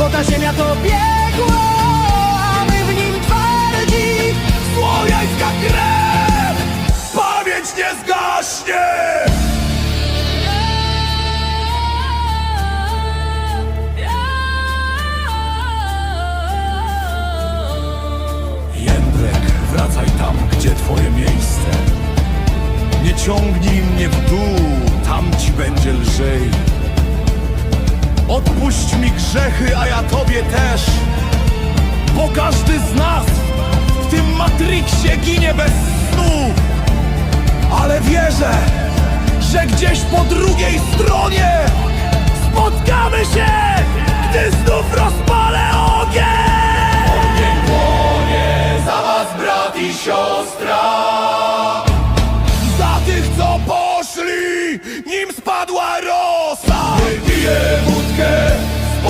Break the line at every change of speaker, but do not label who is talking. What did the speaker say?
Bo ta ziemia to piekło, a my w nim twardzi
Słowiańska krew! Pamięć nie zgaśnie! Wracaj tam, gdzie twoje miejsce. Nie ciągnij mnie w dół, tam ci będzie lżej. Odpuść mi grzechy, a ja Tobie też. Bo każdy z nas w tym Matrixie ginie bez snu. Ale wierzę, że gdzieś po drugiej stronie Spotkamy się, gdy znów rozpalę ogień. Ogień płonie za Was brat i siostra. Za tych co poszli, nim spadła rola